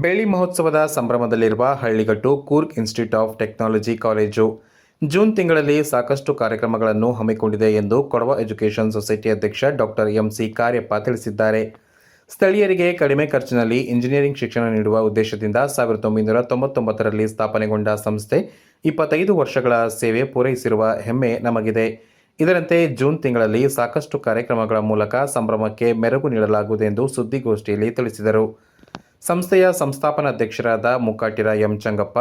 ಬೆಳ್ಳಿ ಮಹೋತ್ಸವದ ಸಂಭ್ರಮದಲ್ಲಿರುವ Halligattu Coorg institute of technology college. June ತಿಂಗಳಲ್ಲಿ ಸಾಕಷ್ಟು ಕಾರ್ಯಕ್ರಮಗಳನ್ನು ಹಮ್ಮಿಕೊಂಡಿದೆ ಎಂದು ಕೊಡವ ಎಜುಕೇಷನ್ ಸೊಸೈಟಿ ಅಧ್ಯಕ್ಷ ಡಾಕ್ಟರ್ ಎಂಸಿ ಕಾರ್ಯಪ್ಪ ತಿಳಿಸಿದ್ದಾರೆ. ಸ್ಥಳೀಯರಿಗೆ ಕಡಿಮೆ ಖರ್ಚಿನಲ್ಲಿ ಇಂಜಿನಿಯರಿಂಗ್ ಶಿಕ್ಷಣ ನೀಡುವ ಉದ್ದೇಶದಿಂದ ಸಾವಿರದ ಒಂಬೈನೂರ ತೊಂಬತ್ತೊಂಬತ್ತರಲ್ಲಿ ಸ್ಥಾಪನೆಗೊಂಡ ಸಂಸ್ಥೆ ಇಪ್ಪತ್ತೈದು ವರ್ಷಗಳ ಸೇವೆ ಪೂರೈಸಿರುವ ಹೆಮ್ಮೆ ನಮಗಿದೆ. ಇದರಂತೆ ಜೂನ್ ತಿಂಗಳಲ್ಲಿ ಸಾಕಷ್ಟು ಕಾರ್ಯಕ್ರಮಗಳ ಮೂಲಕ ಸಂಭ್ರಮಕ್ಕೆ ಮೆರುಗು ನೀಡಲಾಗುವುದು ಎಂದು ಸುದ್ದಿಗೋಷ್ಠಿಯಲ್ಲಿ ತಿಳಿಸಿದರು. ಸಂಸ್ಥೆಯ ಸಂಸ್ಥಾಪನಾಧ್ಯಕ್ಷರಾದ ಮುಕ್ಕಾಟಿರ ಎಂ ಚಂಗಪ್ಪ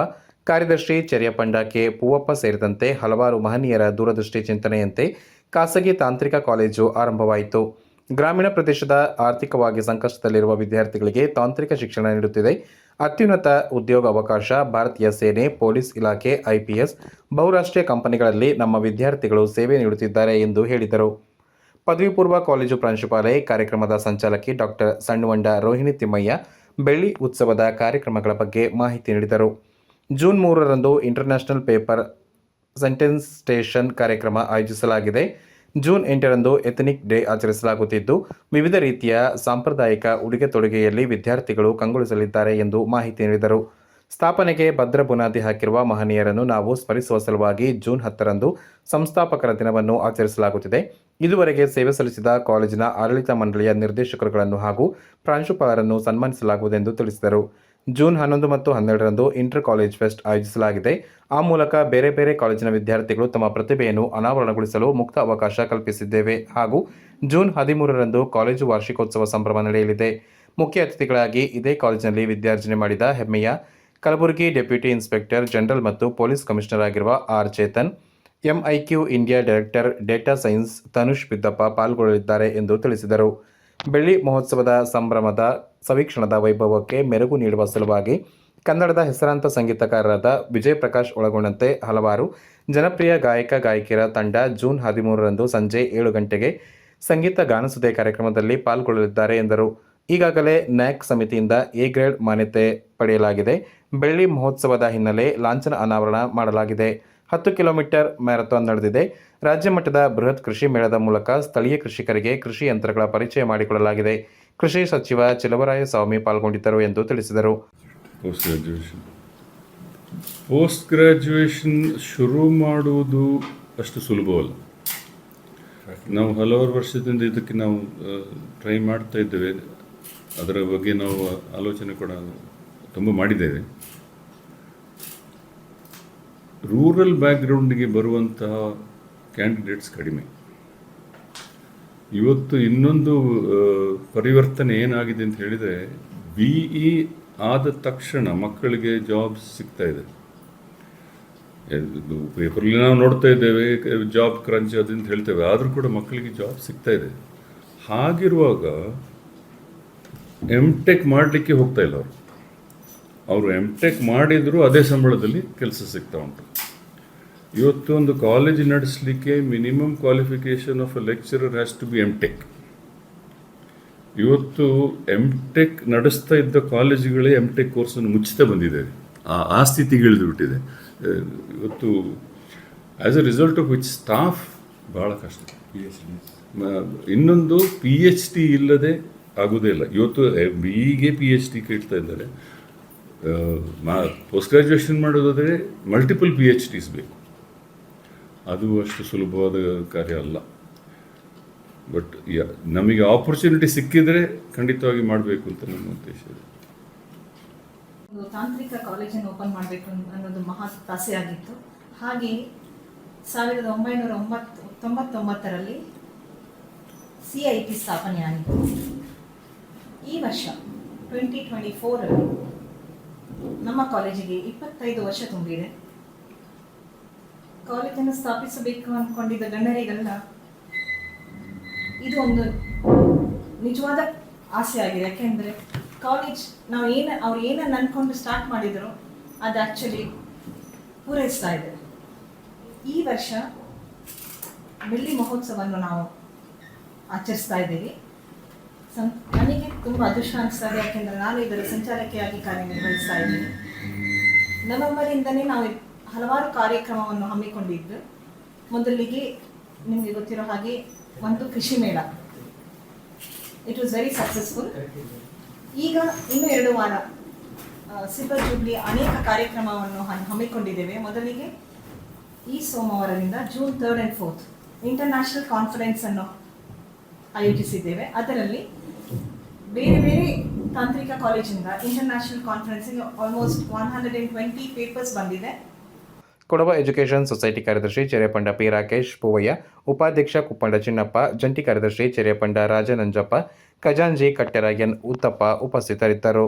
ಕಾರ್ಯದರ್ಶಿ ಚೆರಿಯಪಂಡ ಕೆ ಪೂವಪ್ಪ ಸೇರಿದಂತೆ ಹಲವಾರು ಮಹನೀಯರ ದೂರದೃಷ್ಟಿ ಚಿಂತನೆಯಂತೆ ಖಾಸಗಿ ತಾಂತ್ರಿಕ ಕಾಲೇಜು ಆರಂಭವಾಯಿತು. ಗ್ರಾಮೀಣ ಪ್ರದೇಶದ ಆರ್ಥಿಕವಾಗಿ ಸಂಕಷ್ಟದಲ್ಲಿರುವ ವಿದ್ಯಾರ್ಥಿಗಳಿಗೆ ತಾಂತ್ರಿಕ ಶಿಕ್ಷಣ ನೀಡುತ್ತಿದೆ. ಅತ್ಯುನ್ನತ ಉದ್ಯೋಗ ಅವಕಾಶ, ಭಾರತೀಯ ಸೇನೆ, ಪೊಲೀಸ್ ಇಲಾಖೆ ಐಪಿಎಸ್ ಬಹುರಾಷ್ಟ್ರೀಯ ಕಂಪನಿಗಳಲ್ಲಿ ನಮ್ಮ ವಿದ್ಯಾರ್ಥಿಗಳು ಸೇವೆ ನೀಡುತ್ತಿದ್ದಾರೆ ಎಂದು ಹೇಳಿದರು. ಪದವಿ ಪೂರ್ವ ಕಾಲೇಜು ಪ್ರಾಂಶುಪಾಲೆ, ಕಾರ್ಯಕ್ರಮದ ಸಂಚಾಲಕಿ ಡಾಕ್ಟರ್ ಸಣ್ಣವಂಡ ರೋಹಿಣಿ ತಿಮ್ಮಯ್ಯ ಬೆಳ್ಳಿ ಉತ್ಸವದ ಕಾರ್ಯಕ್ರಮಗಳ ಬಗ್ಗೆ ಮಾಹಿತಿ ನೀಡಿದರು. ಜೂನ್ ಮೂರರಂದು ಇಂಟರ್ನ್ಯಾಷನಲ್ ಪೇಪರ್ ಸೆಂಟೆನ್ಸ್ ಸ್ಟೇಷನ್ ಕಾರ್ಯಕ್ರಮ ಆಯೋಜಿಸಲಾಗಿದೆ. ಜೂನ್ ಎಂಟರಂದು ಎಥನಿಕ್ ಡೇ ಆಚರಿಸಲಾಗುತ್ತಿದ್ದು, ವಿವಿಧ ರೀತಿಯ ಸಾಂಪ್ರದಾಯಿಕ ಉಡುಗೆ ತೊಡುಗೆಯಲ್ಲಿ ವಿದ್ಯಾರ್ಥಿಗಳು ಕಂಗೊಳಿಸಲಿದ್ದಾರೆ ಎಂದು ಮಾಹಿತಿ ನೀಡಿದರು. ಸ್ಥಾಪನೆಗೆ ಭದ್ರ ಬುನಾದಿ ಹಾಕಿರುವ ಮಹನೀಯರನ್ನು ನಾವು ಸ್ಮರಿಸುವ ಸಲುವಾಗಿ ಜೂನ್ ಹತ್ತರಂದು ಸಂಸ್ಥಾಪಕರ ದಿನವನ್ನು ಆಚರಿಸಲಾಗುತ್ತಿದೆ. ಇದುವರೆಗೆ ಸೇವೆ ಸಲ್ಲಿಸಿದ ಕಾಲೇಜಿನ ಆಡಳಿತ ಮಂಡಳಿಯ ನಿರ್ದೇಶಕರುಗಳನ್ನು ಹಾಗೂ ಪ್ರಾಂಶುಪಾಲರನ್ನು ಸನ್ಮಾನಿಸಲಾಗುವುದೆಂದು ತಿಳಿಸಿದರು. ಜೂನ್ ಹನ್ನೊಂದು ಮತ್ತು ಹನ್ನೆರಡರಂದು ಇಂಟರ್ ಕಾಲೇಜ್ ಫೆಸ್ಟ್ ಆಯೋಜಿಸಲಾಗಿದೆ. ಆ ಮೂಲಕ ಬೇರೆ ಬೇರೆ ಕಾಲೇಜಿನ ವಿದ್ಯಾರ್ಥಿಗಳು ತಮ್ಮ ಪ್ರತಿಭೆಯನ್ನು ಅನಾವರಣಗೊಳಿಸಲು ಮುಕ್ತ ಅವಕಾಶ ಕಲ್ಪಿಸಿದ್ದೇವೆ ಹಾಗೂ ಜೂನ್ ಹದಿಮೂರರಂದು ಕಾಲೇಜು ವಾರ್ಷಿಕೋತ್ಸವ ಸಂಭ್ರಮ ನಡೆಯಲಿದೆ. ಮುಖ್ಯ ಅತಿಥಿಗಳಾಗಿ ಇದೇ ಕಾಲೇಜಿನಲ್ಲಿ ವಿದ್ಯಾರ್ಜನೆ ಮಾಡಿದ ಹೆಮ್ಮೆಯ ಕಲಬುರಗಿ ಡೆಪ್ಯೂಟಿ ಇನ್ಸ್ಪೆಕ್ಟರ್ ಜನರಲ್ ಮತ್ತು ಪೊಲೀಸ್ ಕಮಿಷನರ್ ಆಗಿರುವ R. Chetan M I Q India director data science Tanush Biddappa ಪಾಲ್ಗೊಳ್ಳಲಿದ್ದಾರೆ ಎಂದು ತಿಳಿಸಿದರು. ಬೆಳ್ಳಿ ಮಹೋತ್ಸವದ ಸಂಭ್ರಮದ ಸವೀಕ್ಷಣದ ವೈಭವಕ್ಕೆ ಮೆರುಗು ನೀಡುವ ಸಲುವಾಗಿ ಕನ್ನಡದ ಹೆಸರಾಂತ ಸಂಗೀತಕಾರರಾದ ವಿಜಯ್ ಪ್ರಕಾಶ್ ಒಳಗೊಂಡಂತೆ ಹಲವಾರು ಜನಪ್ರಿಯ ಗಾಯಕ ಗಾಯಕಿಯರ ತಂಡ ಜೂನ್ ಹದಿಮೂರರಂದು ಸಂಜೆ ಏಳು ಗಂಟೆಗೆ ಸಂಗೀತ ಗಾನಸುದೆ ಕಾರ್ಯಕ್ರಮದಲ್ಲಿ ಪಾಲ್ಗೊಳ್ಳಲಿದ್ದಾರೆ ಎಂದರು. ಈಗಾಗಲೇ ನ್ಯಾಕ್ ಸಮಿತಿಯಿಂದ ಎ ಗ್ರೇಡ್ ಮಾನ್ಯತೆ ಪಡೆಯಲಾಗಿದೆ. ಬೆಳ್ಳಿ ಮಹೋತ್ಸವದ ಹಿನ್ನೆಲೆ ಲಾಂಛನ ಅನಾವರಣ ಮಾಡಲಾಗಿದೆ. ಹತ್ತು ಕಿಲೋಮೀಟರ್ ಮ್ಯಾರಥಾನ್ ನಡೆದಿದೆ. ರಾಜ್ಯ ಮಟ್ಟದ ಬೃಹತ್ ಕೃಷಿ ಮೇಳದ ಮೂಲಕ ಸ್ಥಳೀಯ ಕೃಷಿಕರಿಗೆ ಕೃಷಿ ಯಂತ್ರಗಳ ಪರಿಚಯ ಮಾಡಿಕೊಳ್ಳಲಾಗಿದೆ. ಕೃಷಿ ಸಚಿವ ಚಿಲವರಾಯ ಸ್ವಾಮಿ ಪಾಲ್ಗೊಂಡಿದ್ದರು ಎಂದು ತಿಳಿಸಿದರು. ಪೋಸ್ಟ್ ಗ್ರಾಜ್ಯುಯೇಷನ್ ಪೋಸ್ಟ್ ಶುರು ಮಾಡುವುದು ಅಷ್ಟು ಸುಲಭವಲ್ಲ. ನಾವು ಹಲವಾರು ವರ್ಷದಿಂದ ಇದಕ್ಕೆ ನಾವು ಟ್ರೈ ಮಾಡ್ತಾ ಇದ್ದೇವೆ. ಅದರ ಬಗ್ಗೆ ನಾವು ಆಲೋಚನೆ ಕೂಡ ತುಂಬ ಮಾಡಿದ್ದೇವೆ. ರೂರಲ್ ಬ್ಯಾಕ್ಗ್ರೌಂಡಿಗೆ ಬರುವಂತಹ ಕ್ಯಾಂಡಿಡೇಟ್ಸ್ ಕಡಿಮೆ. ಇವತ್ತು ಇನ್ನೊಂದು ಪರಿವರ್ತನೆ ಏನಾಗಿದೆ ಅಂತ ಹೇಳಿದರೆ ಬಿ ಇ ಆದ ತಕ್ಷಣ ಮಕ್ಕಳಿಗೆ ಜಾಬ್ಸ್ ಸಿಗ್ತಾ ಇದೆ. ಇದು ಪೇಪರಲ್ಲಿ ನಾವು ನೋಡ್ತಾ ಇದ್ದೇವೆ ಜಾಬ್ ಕ್ರಂಚ್ ಅದಂತ ಹೇಳ್ತೇವೆ, ಆದರೂ ಕೂಡ ಮಕ್ಕಳಿಗೆ ಜಾಬ್ ಸಿಗ್ತಾ ಇದೆ. ಹಾಗಿರುವಾಗ ಎಂ ಟೆಕ್ ಮಾಡಲಿಕ್ಕೆ ಹೋಗ್ತಾ ಇಲ್ಲ ಅವರು. ಅವರು ಎಂ ಟೆಕ್ ಮಾಡಿದರೂ ಅದೇ ಸಂಬಳದಲ್ಲಿ ಕೆಲಸ ಸಿಗ್ತಾ ಉಂಟು. ಇವತ್ತು ಒಂದು ಕಾಲೇಜ್ ನಡೆಸಲಿಕ್ಕೆ minimum qualification of a lecturer has to be M tech ಇವತ್ತು ಎಂ ಟೆಕ್ ನಡೆಸ್ತಾ ಇದ್ದ ಕಾಲೇಜುಗಳೇ ಎಂ ಟೆಕ್ ಕೋರ್ಸನ್ನು ಮುಚ್ಚುತ್ತಾ ಬಂದಿದೆ. ಆ ಆ ಸ್ಥಿತಿಗಿಳಿದು ಬಿಟ್ಟಿದೆ ಇವತ್ತು as a result of which staff ಭಾಳ ಕಷ್ಟ. ಮ- ಇನ್ನೊಂದು ಪಿ ಎಚ್ ಡಿ ಇಲ್ಲದೆ ಆಗೋದೇ ಇಲ್ಲ. ಇವತ್ತು ಬಿ ಇಗೆ ಪಿ ಎಚ್ ಡಿ ಕೇಳ್ತಾ ಇದ್ದಾರೆ. ಪೋಸ್ಟ್ ಗ್ರ್ಯಾಜುಯೇಷನ್ ಮಾಡೋದಾದರೆ ಮಲ್ಟಿಪಲ್ ಪಿ ಎಚ್ ಡಿಸ್ ಬೇಕು. ಅದು ಅಷ್ಟು ಸುಲಭವಾದ ಕಾರ್ಯ ಅಲ್ಲ. ಬಟ್ ನಮಗೆ ಆಪರ್ಚುನಿಟಿ ಸಿಕ್ಕಿದರೆ ಖಂಡಿತವಾಗಿ ಮಾಡಬೇಕು ಅಂತ ನನ್ನ ಉದ್ದೇಶ ಇದೆ. ತಾಂತ್ರಿಕ ಕಾಲೇಜನ್ನು ಓಪನ್ ಮಾಡಬೇಕು ಅನ್ನೋದು ಮಹಾ ಆಸೆಯಾಗಿತ್ತು ಹಾಗೆ ಸಾವಿರದ ಒಂಬೈನೂರ ಒಂಬತ್ತು, ತೊಂಬತ್ತೊಂಬತ್ತರಲ್ಲಿ ಸಿ ಐ ಟಿ ಸ್ಥಾಪನೆಯಾಗಿತ್ತು. ಈ ವರ್ಷ ಟ್ವೆಂಟಿ ಟ್ವೆಂಟಿ ಫೋರಲ್ಲಿ ನಮ್ಮ ಕಾಲೇಜಿಗೆ ಇಪ್ಪತ್ತೈದು ವರ್ಷ ತುಂಬಿದೆ. ಕಾಲೇಜನ್ನು ಸ್ಥಾಪಿಸಬೇಕು ಅಂದ್ಕೊಂಡಿದ್ದ ಗಣ್ಯರಿಗೆಲ್ಲ ಇದು ಒಂದು ನಿಜವಾದ ಆಸೆ ಆಗಿದೆ. ಯಾಕೆಂದರೆ ಕಾಲೇಜ್ ನಾವು ಏನು ಅವ್ರು ಏನನ್ನು ಅಂದ್ಕೊಂಡು ಸ್ಟಾರ್ಟ್ ಮಾಡಿದ್ರು, ಅದು ಆ್ಯಕ್ಚುಲಿ ಪೂರೈಸ್ತಾ ಇದೆ. ಈ ವರ್ಷ ಬೆಳ್ಳಿ ಮಹೋತ್ಸವವನ್ನು ನಾವು ಆಚರಿಸ್ತಾ ಇದ್ದೀವಿ. ನನಗೆ ತುಂಬ ಅದೃಷ್ಟ ಅನಿಸ್ತದೆ ಯಾಕೆಂದರೆ ನಾನು ಇದರ ಸಂಚಾಲಕಿಯಾಗಿ ಕಾರ್ಯನಿರ್ವಹಿಸ್ತಾ ಇದ್ದೀನಿ. ನವೆಂಬರಿಂದನೇ ನಾವು ಹಲವಾರು ಕಾರ್ಯಕ್ರಮವನ್ನು ಹಮ್ಮಿಕೊಂಡಿದ್ದು. ಮೊದಲಿಗೆ ನಿಮಗೆ ಗೊತ್ತಿರೋ ಹಾಗೆ ಒಂದು ಕೃಷಿ ಮೇಳ. ಇಟ್ ವಾಸ್ ವೆರಿ ಸಕ್ಸಸ್ಫುಲ್ ಈಗ ಇನ್ನು ಎರಡು ವಾರ ಸಿಲ್ವರ್ ಜೂಬ್ಲಿ ಅನೇಕ ಕಾರ್ಯಕ್ರಮವನ್ನು ಹಮ್ಮಿಕೊಂಡಿದ್ದೇವೆ. ಮೊದಲಿಗೆ ಈ ಸೋಮವಾರದಿಂದ June third and fourth international conference ಅನ್ನು ಆಯೋಜಿಸಿದ್ದೇವೆ. ಅದರಲ್ಲಿ ಬೇರೆ ಬೇರೆ ತಾಂತ್ರಿಕ ಕಾಲೇಜಿಂದ international ಕಾನ್ಫರೆನ್ಸಿಗೆ almost one hundred and twenty papers ಬಂದಿದೆ. ಕೊಡವ ಎಜುಕೇಷನ್ ಸೊಸೈಟಿ ಕಾರ್ಯದರ್ಶಿ ಚೆರೆಪಂಡ ಪಿ ರಾಕೇಶ್ ಪೂವಯ್ಯ, ಉಪಾಧ್ಯಕ್ಷ ಕುಪ್ಪಂಡ ಚಿನ್ನಪ್ಪ, ಜಂಟಿ ಕಾರ್ಯದರ್ಶಿ ಚೆರೆಪಂಡ ರಾಜನಂಜಪ್ಪ, ಖಜಾಂಜಿ ಕಟ್ಟೆರಾಯನ್ ಉತ್ತಪ್ಪ ಉಪಸ್ಥಿತರಿದ್ದರು.